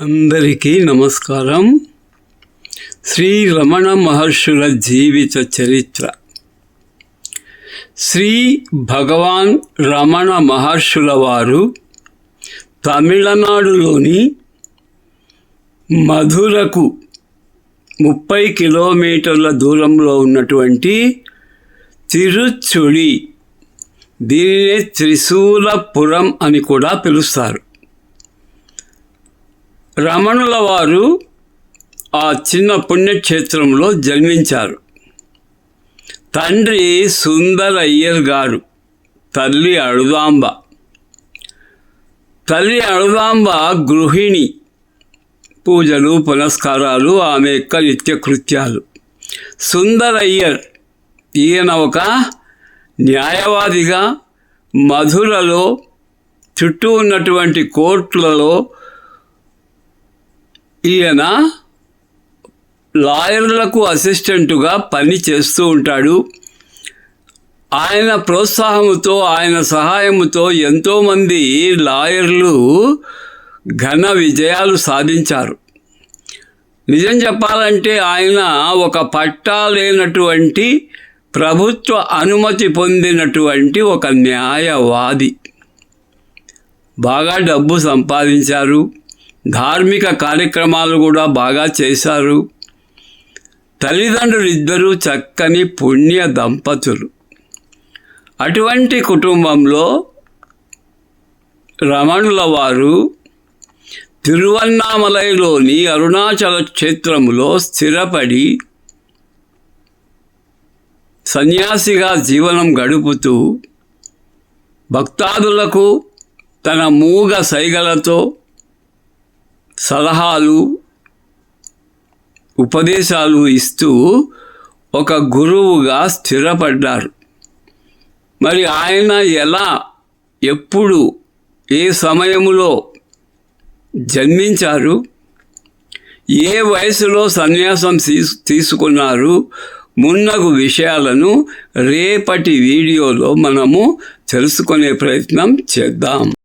అందరికీ నమస్కారం. శ్రీ రమణ మహర్షుల జీవిత చరిత్ర. శ్రీ భగవాన్ రమణ మహర్షుల వారు తమిళనాడులోని మధురకు ముప్పై కిలోమీటర్ల దూరంలో ఉన్నటువంటి తిరుచుడి దీనినే త్రిశూలపురం అని కూడా పిలుస్తారు. రమణుల వారు ఆ చిన్న పుణ్యక్షేత్రంలో జన్మించారు. తండ్రి సుందర అయ్యర్ గారు తల్లి అడుదాంబ. తల్లి అడుదాంబ గృహిణి. పూజలు పునస్కారాలు ఆమె యొక్క నిత్యకృత్యాలు. సుందర అయ్యర్ ఈయన ఒక న్యాయవాదిగా మధురలో చుట్టూ ఉన్నటువంటి కోర్టులలో ఈయన లాయర్లకు అసిస్టెంటుగా పని చేస్తూ ఉంటాడు. ఆయన ప్రోత్సాహముతో ఆయన సహాయముతో ఎంతోమంది లాయర్లు ఘన విజయాలు సాధించారు. నిజం చెప్పాలంటే ఆయన ఒక పట్టా లేనటువంటి ప్రభుత్వ అనుమతి పొందినటువంటి ఒక న్యాయవాది. బాగా డబ్బు సంపాదించారు. ధార్మిక కార్యక్రమాలు కూడా బాగా చేశారు. తల్లిదండ్రులిద్దరూ చక్కని పుణ్య దంపతులు. అటువంటి కుటుంబంలో రమణుల వారు తిరువన్నామలైలోని అరుణాచల క్షేత్రంలో స్థిరపడి సన్యాసిగా జీవనం గడుపుతూ భక్తాదులకు తన మూగ సైగలతో సలహాలు ఉపదేశాలు ఇస్తూ ఒక గురువుగా స్థిరపడ్డారు. మరి ఆయన ఎలా ఎప్పుడు ఏ సమయంలో జన్మించారు? ఏ వయసులో సన్యాసం తీసుకున్నారు? మున్నగు విషయాలను రేపటి వీడియోలో మనము తెలుసుకునే ప్రయత్నం చేద్దాం.